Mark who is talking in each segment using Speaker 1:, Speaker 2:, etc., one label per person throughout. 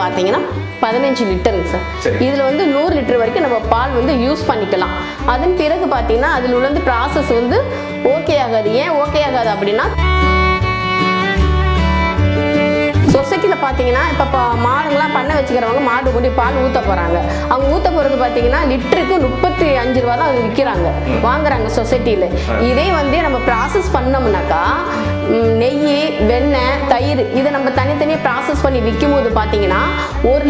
Speaker 1: பார்த்தீங்கன்னா பதினஞ்சு லிட்டருங்க சார். இதில் வந்து நூறு லிட்டர் வரைக்கும் நம்ம பால் வந்து யூஸ் பண்ணிக்கலாம். அதன் பிறகு பார்த்தீங்கன்னா அதில் உள்ள ப்ராசஸ் வந்து ஓகே ஆகாது. ஏன் ஓகே ஆகாது அப்படின்னா சொசைட்டியில் பார்த்தீங்கன்னா இப்போ மாடுங்களாம் பண்ண வச்சுக்கிறவங்க மாடு கொண்டு பால் ஊற்ற போகிறாங்க அவங்க ஊற்ற போகிறது பார்த்தீங்கன்னா லிட்டருக்கு முப்பத்தி அஞ்சு ரூபா தான் அது விற்கிறாங்க வாங்குறாங்க சொசைட்டியில் இதே வந்து நம்ம ப்ராசஸ் பண்ணோம்னாக்கா நெய் வெண்ணெய் தயிர் இதை நம்ம தனித்தனியாக ப்ராசஸ் பண்ணி விற்கும் போது பார்த்தீங்கன்னா ஒரு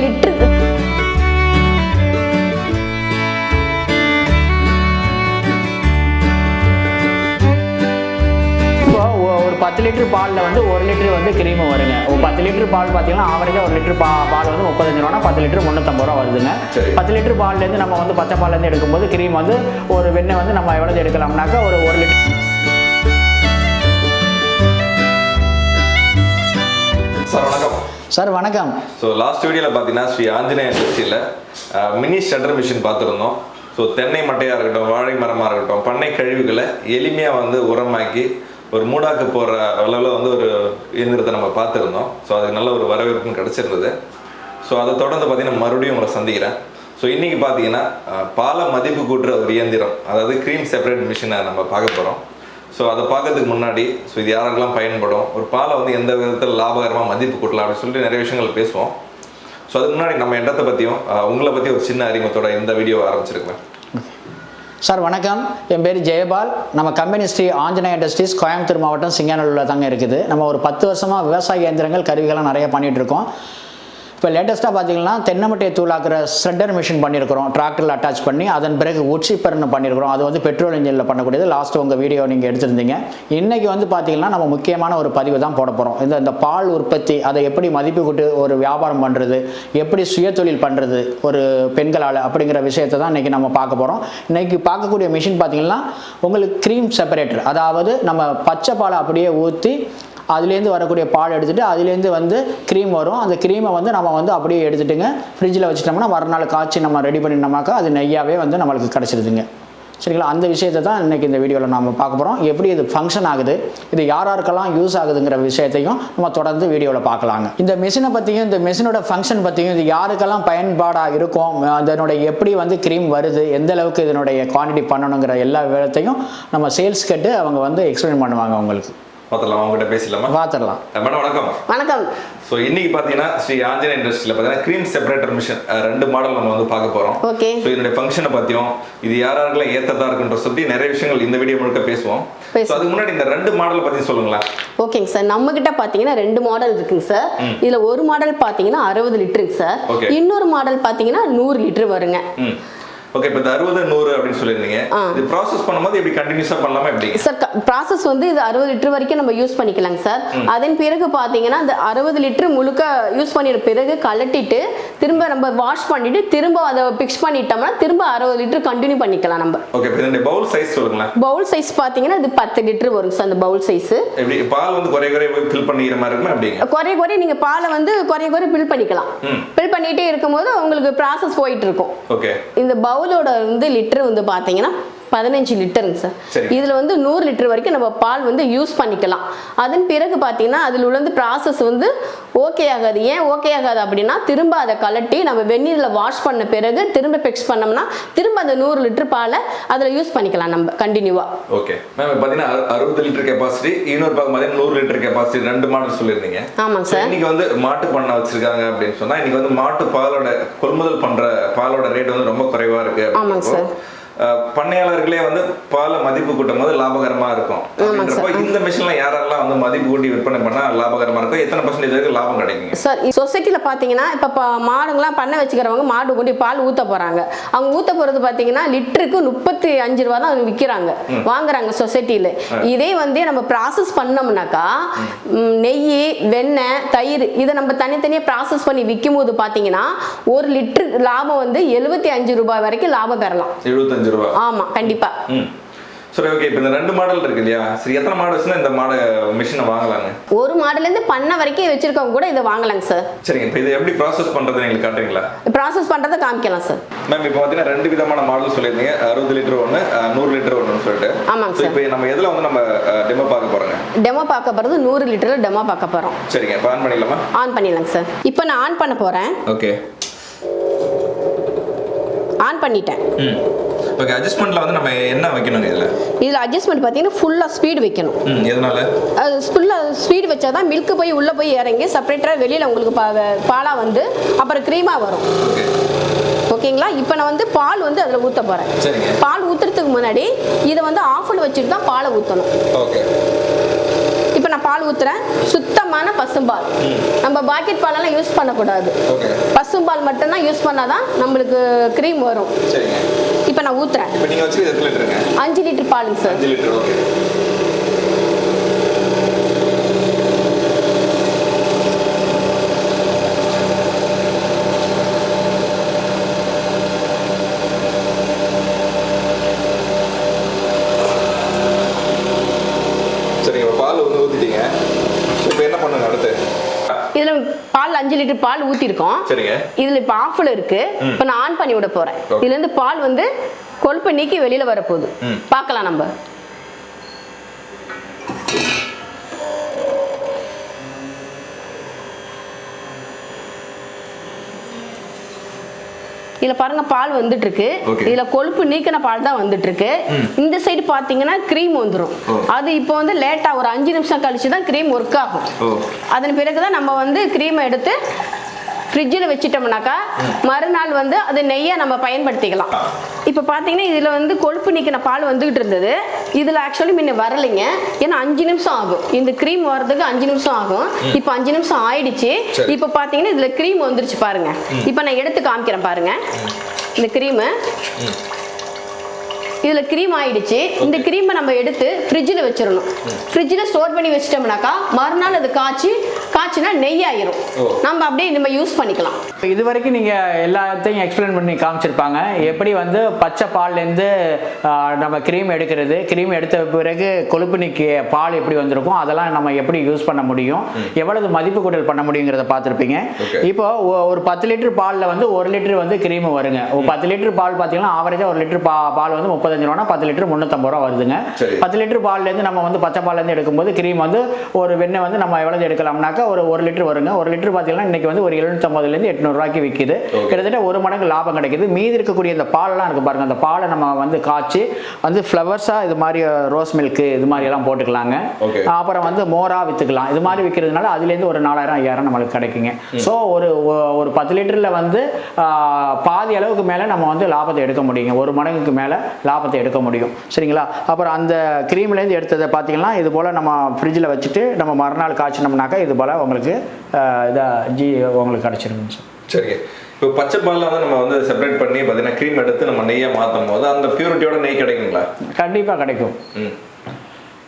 Speaker 2: ஒரு பத்து லிட்டர் பாலில் வந்து ஒரு லிட்டர் வந்து கிரீம் வருங்க ஒரு பத்து லிட்டர் பால் பார்த்தீங்கன்னா ஆவரேஜாக ஒரு லிட்டர் பா பால் வந்து முப்பத்தஞ்சு ரூபானா பத்து லிட்டர் முந்நூற்றம்பது ரூபா வருதுங்க. பத்து லிட்டர் பால்லேருந்து நம்ம வந்து பச்சை பால்லேருந்து எடுக்கும்போது கிரீம் வந்து ஒரு வெண்ணெய் வந்து நம்ம எவ்வளோ எடுக்கலாம்னாக்கா ஒரு ஒரு லிட்டர்
Speaker 3: சார் வணக்கம்.
Speaker 2: சார் வணக்கம்.
Speaker 3: ஸோ லாஸ்ட் வீடியோவில் பார்த்தீங்கன்னா ஸ்ரீ ஆஞ்சநேய இண்டஸ்ட்ரியில் மினி ஷட்டர் மிஷின் பார்த்துருந்தோம் ஸோ தென்னை மட்டையாக இருக்கட்டும் வாழை மரமாக இருக்கட்டும் பண்ணை கழிவுகளை எளிமையாக வந்து உரமாக்கி ஒரு மூடாக்கு போகிற அளவில் வந்து ஒரு இயந்திரத்தை நம்ம பார்த்துருந்தோம் ஸோ அதுக்கு நல்ல ஒரு வரவேற்பும் கிடச்சிருந்தது. ஸோ அதை தொடர்ந்து பார்த்தீங்கன்னா மறுபடியும் உங்களை சந்திக்கிறேன். ஸோ இன்றைக்கி பார்த்தீங்கன்னா பாலை மதிப்பு கூட்டுற ஒரு இயந்திரம் அதாவது க்ரீம் செப்பரேட் மிஷினை நம்ம பார்க்க போகிறோம் ஸோ அதை பார்க்கறதுக்கு முன்னாடி ஸோ இது யாருக்கெல்லாம் பயன்படும்? ஒரு பாலை வந்து எந்த விதத்தில் லாபகரமாக மதிப்பு கூட்டலாம் அப்படின்னு சொல்லிட்டு நிறைய விஷயங்கள் பேசுவோம். ஸோ அதுக்கு முன்னாடி நம்ம எண்ணத்தை பற்றியும் உங்களை பற்றி ஒரு சின்ன அறிமுகத்தோட இந்த வீடியோ ஆரம்பிச்சிருக்கேன்
Speaker 2: சார் வணக்கம். என் பேர் ஜெயபால். நம்ம கம்பெனி ஸ்ரீ ஆஞ்சநேய இண்டஸ்ட்ரீஸ் கோயம்புத்தூர் மாவட்டம் சிங்கானூரில் தாங்க இருக்குது. நம்ம ஒரு பத்து வருஷமாக விவசாய இயந்திரங்கள் கருவிகள்லாம் நிறைய பண்ணிகிட்ருக்கோம் இப்போ லேட்டஸ்ட்டாக பார்த்தீங்கன்னா தென்னமட்டையை தூளாக்குற ஸ்ரெட்டர் மிஷின் பண்ணியிருக்கிறோம் டிராக்டரில் அட்டாச் பண்ணி அதன் பிறகு உட்சிப்பர்னு பண்ணியிருக்கிறோம் அது வந்து பெட்ரோல் இன்ஜினில் பண்ணக்கூடியது. லாஸ்ட் உங்கள் வீடியோ நீங்கள் எடுத்திருந்தீங்க. இன்றைக்கி வந்து பார்த்தீங்கன்னா நம்ம முக்கியமான ஒரு பதிவு தான் போட போகிறோம் இந்த இந்த பால் உற்பத்தி அதை எப்படி மதிப்பு கூட்டு ஒரு வியாபாரம் பண்ணுறது எப்படி சுயதொழில் பண்ணுறது ஒரு பெண்களால் அப்படிங்கிற விஷயத்தை தான் இன்றைக்கி நம்ம பார்க்க போகிறோம் இன்றைக்கி பார்க்கக்கூடிய மிஷின் பார்த்தீங்கன்னா உங்களுக்கு க்ரீம் செப்பரேட்டர் அதாவது நம்ம பச்சை பாலை அப்படியே ஊற்றி அதுலேருந்து வரக்கூடிய பால் எடுத்துகிட்டு அதுலேருந்து வந்து க்ரீம் வரும். அந்த க்ரீமை வந்து நம்ம வந்து அப்படியே எடுத்துட்டுங்க ஃப்ரிட்ஜில் வச்சுட்டோம்னா மறுநாள் காய்ச்சி நம்ம ரெடி பண்ணிட்டோம்னாக்கா அது நெய்யாவே வந்து நம்மளுக்கு கிடச்சிருதுங்க. சரிங்களா? அந்த விஷயத்தை தான் இன்றைக்கி இந்த வீடியோவில் நம்ம பார்க்க போகிறோம் எப்படி இது ஃபங்க்ஷன் ஆகுது இது யார் யாருக்கெல்லாம் யூஸ் ஆகுதுங்கிற விஷயத்தையும் நம்ம தொடர்ந்து வீடியோவில் பார்க்கலாங்க. இந்த மிஷினை பற்றியும் இந்த மிஷினோட ஃபங்க்ஷன் பற்றியும் இது யாருக்கெல்லாம் பயன்பாடாக இருக்கும் அதனுடைய எப்படி வந்து க்ரீம் வருது எந்த அளவுக்கு இதனுடைய குவான்டிட்டி பண்ணணுங்கிற எல்லா விதத்தையும் நம்ம சேல்ஸ் கேட்டு அவங்க வந்து எக்ஸ்பிளைன் பண்ணுவாங்க உங்களுக்கு.
Speaker 3: பார்த்துடலாம் அவங்ககிட்ட பேசலாமா
Speaker 2: பார்த்துடலாம்
Speaker 3: மேடம் வணக்கம்.
Speaker 1: வணக்கம்.
Speaker 3: ஸோ இன்னைக்கு பார்த்தீங்கன்னா ஸ்ரீ ஆஞ்சநேய இண்டஸ்ட்ரியில் பார்த்தீங்கன்னா க்ரீம் செப்பரேட்டர் மிஷின் ரெண்டு மாடல் நம்ம வந்து பார்க்க போகிறோம்
Speaker 1: ஓகே
Speaker 3: ஸோ இதனுடைய ஃபங்க்ஷனை பற்றியும் இது யார் யாருக்கெல்லாம் ஏற்றதா இருக்குன்ற சொல்லி நிறைய விஷயங்கள் இந்த வீடியோ முழுக்க பேசுவோம். ஸோ அதுக்கு முன்னாடி இந்த ரெண்டு மாடலை பற்றி சொல்லுங்களேன்.
Speaker 1: ஓகேங்க சார் நம்ம கிட்ட பாத்தீங்கன்னா ரெண்டு மாடல் இருக்குங்க சார் இதுல ஒரு மாடல் பாத்தீங்கன்னா அறுபது லிட்டருங்க சார். இன்னொரு மாடல் பாத்தீங்கன்னா நூறு லிட்டர் வருங்க.
Speaker 3: ஓகே இப்போ இந்த அறுபது நூறு அப்படின்னு சொல்லியிருந்தீங்க. இது ப்ராசஸ் பண்ணும்போது எப்படி கண்டினியூஸாக பண்ணலாமா எப்படி?
Speaker 1: சார் ப்ராசஸ் வந்து இது அறுபது லிட்டர் வரைக்கும் நம்ம யூஸ் பண்ணிக்கலாங்க சார் அதன் பிறகு பார்த்தீங்கன்னா அந்த அறுபது லிட்டர் முழுக்க யூஸ் பண்ணிட்ட பிறகு கலட்டிட்டு திரும்ப நம்ம வாஷ் பண்ணிட்டு திரும்ப அதை பிக்ஸ் பண்ணிட்டோம்னா திரும்ப அறுபது லிட்டர் கண்டினியூ பண்ணிக்கலாம் நம்ம.
Speaker 3: ஓகே இப்போ இதனுடைய பவுல் சைஸ் சொல்லுங்களேன்.
Speaker 1: பவுல் சைஸ் பார்த்தீங்கன்னா இது பத்து லிட்டர் வருங்க சார் அந்த பவுல் சைஸு
Speaker 3: எப்படி பால் வந்து குறை குறை ஃபில் பண்ணிக்கிற மாதிரி இருக்குமா எப்படிங்க
Speaker 1: குறைய குறைய நீங்கள் பாலை வந்து குறைய குறைய பில் பண்ணிக்கலாம்.
Speaker 3: ம்.
Speaker 1: பில் பண்ணிகிட்டே இருக்கும்போது உங்களுக்கு ப்ராசஸ் போயிட்டு இருக்கும்.
Speaker 3: ஓகே
Speaker 1: இந்த பவுலோட வந்து லிட்டர் வந்து பார்த்தீங்கன்னா பதினஞ்சு லிட்டருங்க சார்.
Speaker 3: சரி.
Speaker 1: இதில் வந்து நூறு லிட்டர் வரைக்கும் நம்ம பால் வந்து யூஸ் பண்ணிக்கலாம். அதன் பிறகு பார்த்தீங்கன்னா அதில் உள்ள ப்ராசஸ் வந்து ஓகே ஆகாது. ஏன் ஓகே ஆகாது அப்படின்னா திரும்ப அதை கலட்டி நம்ம வெந்நீரில் வாஷ் பண்ண பிறகு திரும்ப பிக்ஸ் பண்ணோம்னா திரும்ப அந்த நூறு லிட்டர் பாலை அதில் யூஸ் பண்ணிக்கலாம் நம்ம கண்டினியூவாக
Speaker 3: ஓகே மேம் பார்த்தீங்கன்னா அறு- அறுபது லிட்டர் கெப்பாசிட்டி இன்னொரு பக்கம் பார்த்தீங்கன்னா நூறு லிட்டர் கெப்பாசிட்டி ரெண்டு மாடல் சொல்லியிருந்தீங்க. So,
Speaker 1: sir.
Speaker 3: இன்னைக்கு வந்து மாட்டு பண்ணை வச்சிருக்காங்க அப்படின்னு சொன்னா இன்னைக்கு வந்து மாட்டு பாலோட கொள்முதல் பண்ற பாலோட ரேட் வந்து ரொம்ப குறைவா இருக்கு
Speaker 1: ஆமாங்க
Speaker 3: அப்படின்றப்போ, அஹ், பண்ணையாளர்களே வந்து பாலை மதிப்பு கூட்டும் போது லாபகரமா இருக்கும். அப்படின்றப்போ இந்த மிஷின்ல யாரெல்லாம் வந்து மதிப்பு கூட்டி விற்பனை பண்ணா லாபகரமா இருக்கும்? எத்தனை பர்சன்டேஜ் வரைக்கும் லாபம் கிடைக்குங்க?
Speaker 1: சார் சொசைட்டியில் பார்த்தீங்கன்னா இப்போ மாடுங்களாம் பண்ண வச்சுக்கிறவங்க மாடு கொண்டு பால் ஊற்ற போகிறாங்க அவங்க ஊற்ற போகிறது பார்த்தீங்கன்னா லிட்டருக்கு முப்பத்தி அஞ்சு ரூபா தான் விற்கிறாங்க வாங்குறாங்க சொசைட்டியில் இதே வந்து நம்ம ப்ராசஸ் பண்ணோம்னாக்கா நெய் வெண்ணெய் தயிர் இதை நம்ம தனித்தனியாக ப்ராசஸ் பண்ணி விற்கும் போது பார்த்தீங்கன்னா ஒரு லிட்டர் லாபம் வந்து எழுபத்தி அஞ்சு ரூபாய் வரைக்கும் லாபம் பெறலாம்.
Speaker 3: எழுபத்தஞ்சு ரூபா.
Speaker 1: ஆமாம் கண்டிப்பாக
Speaker 3: ம். சரி ஓகே இப்போ இந்த ரெண்டு மாடல் இருக்கு இல்லையா? சரி எத்தனை மாடல் வச்சுன்னா இந்த மாட மிஷினை வாங்கலாங்க?
Speaker 1: ஒரு மாடலேருந்து பண்ண வரைக்கும் வச்சுருக்கவங்க கூட இதை வாங்கலாங்க சார்
Speaker 3: சரிங்க இப்போ இதை எப்படி ப்ராசஸ் பண்றது எங்களுக்கு காட்டுறீங்களா?
Speaker 1: ப்ராசஸ் பண்ணுறதை காமிக்கலாம் சார்
Speaker 3: மேம் இப்போ பார்த்தீங்கன்னா ரெண்டு விதமான மாடல் சொல்லியிருந்தீங்க. அறுபது லிட்டர் ஒன்று நூறு லிட்டர் ஒன்று சொல்லிட்டு.
Speaker 1: ஆமாங்க சார்.
Speaker 3: இப்போ நம்ம எதுல வந்து நம்ம டெமோ பார்க்க போறோங்க?
Speaker 1: டெமோ பார்க்க போகிறது நூறு லிட்டரில் டெமோ பார்க்க போகிறோம்
Speaker 3: சரிங்க இப்போ ஆன் பண்ணிடலாமா?
Speaker 1: ஆன் பண்ணிடலாங்க சார் இப்போ நான் ஆன் பண்ண போகிறேன்
Speaker 3: ஓகே
Speaker 1: ஆன் பண்ணிட்டேன்.
Speaker 3: ம். ஓகே அட்ஜஸ்ட்மெண்ட்ல வந்து நம்ம என்ன வைக்கணுங்க இதுல?
Speaker 1: இதில் அட்ஜஸ்ட்மெண்ட் பார்த்தீங்கன்னா ஃபுல்லாக ஸ்பீடு வைக்கணும்.
Speaker 3: ம் எதனால?
Speaker 1: அது ஃபுல்லாக ஸ்பீடு வச்சா தான் மில்க் போய் உள்ளே போய் இறங்கி செப்பரேட்டராக வெளியில் உங்களுக்கு பா பாலாக வந்து அப்புறம் க்ரீமாக வரும்.
Speaker 3: ஓகே
Speaker 1: ஓகேங்களா இப்போ நான் வந்து பால் வந்து அதில் ஊற்ற போகிறேன்
Speaker 3: சரிங்க.
Speaker 1: பால் ஊற்றுறதுக்கு முன்னாடி இதை வந்து ஆஃபில் வச்சுட்டு தான் பாலை ஊற்றணும்
Speaker 3: ஓகே
Speaker 1: இப்போ நான் பால் ஊற்றுறேன் சுத்தமான பசும்பால். நம்ம பாக்கெட் பாலெல்லாம் யூஸ் பண்ணக்கூடாது. பசும்பால் மட்டும்தான் யூஸ் பண்ணாதான் நம்மளுக்கு க்ரீம் வரும். நான் ஊற்றுறேன்
Speaker 3: இப்போ நீங்க வச்சு எத்தனை லிட்டருங்க?
Speaker 1: அஞ்சு லிட்டர் பாலுங்க சார்.
Speaker 3: அஞ்சு லிட்டர் ஓகே. சரிங்க பால் வந்து ஊற்றிட்டீங்க இப்போ என்ன பண்ணுங்க அடுத்து?
Speaker 1: இதில் பால் அஞ்சு லிட்டர் பால்
Speaker 3: சரிங்க.
Speaker 1: இதில் இப்போ ஆஃபில் இருக்கு. இப்போ நான் ஆன் பண்ணி விட போகிறேன்
Speaker 3: Okay.
Speaker 1: இதுலேருந்து பால் வந்து கொழுப்பை நீக்கி வெளியில் வரப்போகுது. பார்க்கலாம் நம்ம. இதுல பாருங்க பால் வந்துட்டு இருக்கு. இதுல கொழுப்பு நீக்கின பால் தான் வந்துட்டு இருக்கு இந்த சைடு பாத்தீங்கன்னா க்ரீம் வந்துரும்.
Speaker 3: ஓ.
Speaker 1: அது இப்போ வந்து லேட்டா ஒரு அஞ்சு நிமிஷம் கழிச்சு தான் க்ரீம் ஒர்க் ஆகும். அதன் பிறகு தான் நம்ம வந்து க்ரீமை எடுத்து ஃப்ரிட்ஜில் வச்சிட்டோம்னாக்கா மறுநாள் வந்து அது நெய்யை நம்ம பயன்படுத்திக்கலாம். இப்போ பார்த்தீங்கன்னா இதில் வந்து கொழுப்பு நீக்கின பால் வந்துகிட்டு இருந்தது. இதில் ஆக்சுவலி முன்ன வரலைங்க. ஏன்னா அஞ்சு நிமிஷம் ஆகும். இந்த க்ரீம் வர்றதுக்கு அஞ்சு நிமிஷம் ஆகும். இப்போ அஞ்சு நிமிஷம் ஆயிடுச்சு. இப்போ பார்த்தீங்கன்னா இதில் க்ரீம் வந்துருச்சு பாருங்க. இப்போ நான் எடுத்து காமிக்கிறேன் பாருங்க. இந்த க்ரீமு இதில் க்ரீம் ஆயிடுச்சு. இந்த க்ரீமை நம்ம எடுத்து ஃப்ரிட்ஜில் வச்சிடணும். ஃப்ரிட்ஜில் ஸ்டோர் பண்ணி வச்சிட்டோம்னாக்கா மறுநாள் அது காய்ச்சி காய்ச்சினா நெய் ஆயிரும். நம்ம அப்படியே நம்ம யூஸ் பண்ணிக்கலாம்.
Speaker 2: இது வரைக்கும் நீங்கள் எல்லாத்தையும் எக்ஸ்பிளைன் பண்ணி காமிச்சிருப்பாங்க. எப்படி வந்து பச்சை பால்லேருந்து நம்ம க்ரீம் எடுக்கிறது க்ரீம் எடுத்த பிறகு கொழுப்பு நீக்கிய பால் எப்படி வந்திருக்கும் அதெல்லாம் நம்ம எப்படி யூஸ் பண்ண முடியும் எவ்வளவு மதிப்பு கூட்டல் பண்ண முடியுங்கிறத பார்த்துருப்பீங்க. இப்போ ஒரு பத்து லிட்டர் பாலில் வந்து ஒரு லிட்டர் வந்து க்ரீம் வருங்க. ஒரு பத்து லிட்டர் பால் பார்த்தீங்கன்னா ஆவரேஜாக ஒரு லிட்டர் பா பால் வந்து முப்பத்தஞ்சு ரூபானா பத்து லிட்டர் முந்நூற்றம்பது ரூபா வருதுங்க. பத்து லிட்டர் பால்லேருந்து நம்ம வந்து பச்சை பால்லேருந்து எடுக்கும்போது க்ரீம் வந்து ஒரு வெண்ணெய் வந்து நம்ம எவ்வளவு எடுக்கலாம்னாக்கா ஒரு ஒரு லிட்டர் வருங்க. ஒரு லிட்டர் பார்த்தீங்கன்னா இன்னைக்கு வந்து ஒரு எழுநூத்தம்பதுலேருந்து எட்நூறுவாய்க்கு விற்கிது. கிட்டத்தட்ட ஒரு மடங்கு லாபம் கிடைக்குது. மீதி இருக்கக்கூடிய இந்த பாலெல்லாம் இருக்கு பாருங்க. அந்த பாலை நம்ம வந்து காய்ச்சி வந்து ஃப்ளவர்ஸாக இது மாதிரி ரோஸ் மில்க் இது மாதிரி எல்லாம் போட்டுக்கலாங்க. அப்புறம் வந்து மோரா விற்றுக்கலாம் இது மாதிரி விற்கிறதுனால அதுலேருந்து ஒரு நாலாயிரம் ஐயாயிரம் நம்மளுக்கு கிடைக்குங்க. ஸோ ஒரு ஒரு பத்து லிட்டரில் வந்து பாதி அளவுக்கு மேலே நம்ம வந்து லாபத்தை எடுக்க முடியுங்க. ஒரு மடங்குக்கு மேலே லாபத்தை எடுக்க முடியும். சரிங்களா? அப்புறம் அந்த க்ரீம்லேருந்து எடுத்ததை பார்த்தீங்கன்னா இது போல் நம்ம ஃப்ரிட்ஜில் வச்சுட்டு நம்ம மறுநாள் காய்ச்சினோம்னாக்கா இது போல் உங்களுக்கு இதாக ஜி உங்களுக்கு கிடச்சிருங்க சார்
Speaker 3: சரிங்க. இப்போ பச்சை பால்ல வந்து நம்ம வந்து செப்பரேட் பண்ணி பார்த்தீங்கன்னா க்ரீம் எடுத்து நம்ம நெய்யை மாற்றும் போது அந்த பியூரிட்டியோட நெய் கிடைக்குங்களா?
Speaker 2: கண்டிப்பாக கிடைக்கும்.
Speaker 3: ம்.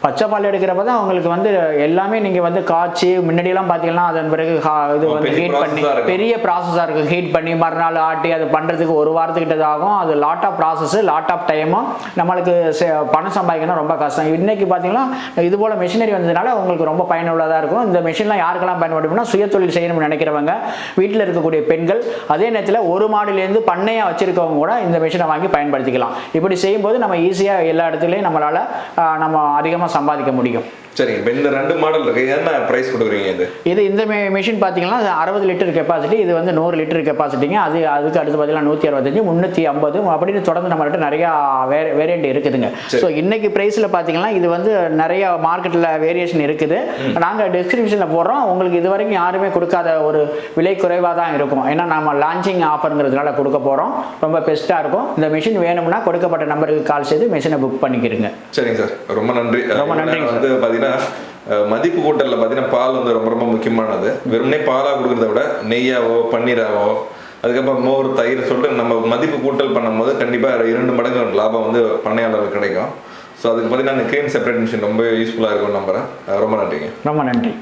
Speaker 2: பச்சை பால் எடுக்கிறப்ப தான் உங்களுக்கு வந்து எல்லாமே நீங்கள் வந்து காய்ச்சி முன்னாடியெல்லாம் பார்த்தீங்கன்னா அதன் பிறகு இது வந்து ஹீட் பண்ணி. பெரிய ப்ராசஸாக இருக்கும். ஹீட் பண்ணி மறுநாள் ஆட்டி அது பண்ணுறதுக்கு ஒரு வாரத்துக்கிட்ட ஆகும். அது lot of process lot of டைமும் நம்மளுக்கு சே- பணம் சம்பாதிக்கணும் ரொம்ப கஷ்டம். இன்னைக்கு பார்த்தீங்கன்னா இது போல் மிஷினரி வந்ததுனால உங்களுக்கு ரொம்ப பயனுள்ளதாக இருக்கும். இந்த மிஷின்லாம் யாருக்கெல்லாம் பயன்படும்னா சுயதொழில் செய்யணும்னு நினைக்கிறவங்க வீட்டில் இருக்கக்கூடிய பெண்கள் அதே நேரத்தில் ஒரு மாடிலேருந்து பண்ணையாக வச்சிருக்கவங்க கூட இந்த மிஷினை வாங்கி பயன்படுத்திக்கலாம். இப்படி செய்யும்போது நம்ம ஈஸியாக எல்லா இடத்துலையும் நம்மளால் நம்ம அதிகமாக சம்பாதிக்க முடியும்.
Speaker 3: சரிங்க இப்போ இந்த ரெண்டு மாடல் இருக்கு என்ன ப்ரைஸ் கொடுக்குறீங்க இது?
Speaker 2: இது இந்த மிஷின் பார்த்தீங்கன்னா அறுபது லிட்டர் கெப்பாசிட்டி இது வந்து நூறு லிட்டர் கெப்பாசிட்டிங்க அது அதுக்கு அடுத்து பார்த்தீங்கன்னா நூற்றி அறுபத்தஞ்சு முந்நூற்றி ஐம்பது அப்படின்னு தொடர்ந்து நம்மள்ட்ட நிறையா வேற வேரியண்ட் இருக்குதுங்க. ஸோ இன்னைக்கு ப்ரைஸில் பார்த்தீங்கன்னா இது வந்து நிறைய மார்க்கெட்டில் வேரியேஷன் இருக்குது. நாங்கள் டிஸ்கிரிப்ஷனில் போடுறோம். உங்களுக்கு இது வரைக்கும் யாருமே கொடுக்காத ஒரு விலை குறைவாக தான் இருக்கும். ஏன்னா நம்ம லான்ச்சிங் ஆஃபருங்கிறதுனால கொடுக்க போகிறோம் ரொம்ப பெஸ்ட்டாக இருக்கும். இந்த மிஷின் வேணும்னா கொடுக்கப்பட்ட நம்பருக்கு கால் செய்து மிஷினை புக் பண்ணிக்கிறங்க
Speaker 3: சரிங்க சார் ரொம்ப நன்றி.
Speaker 2: ரொம்ப நன்றிங்க
Speaker 3: வந்து பார்த்தீங்கன்னா மதிப்பு கூட்டலில் பார்த்தீங்கன்னா பால் வந்து ரொம்ப ரொம்ப முக்கியமானது. வெறுமனே பாலாக கொடுக்குறத விட நெய்யாவோ பன்னீராவோ அதுக்கப்புறம் மோர் தயிர் சொல்லிட்டு நம்ம மதிப்பு கூட்டல் பண்ணும்போது கண்டிப்பாக இரண்டு மடங்கு லாபம் வந்து பண்ணையாளருக்கு கிடைக்கும். ஸோ அதுக்கு பார்த்தீங்கன்னா அந்த க்ரீம் செப்பரேட் மிஷின் ரொம்ப யூஸ்ஃபுல்லாக இருக்கும் நம்புறேன். ரொம்ப நன்றிங்க.
Speaker 2: ரொம்ப நன்றி.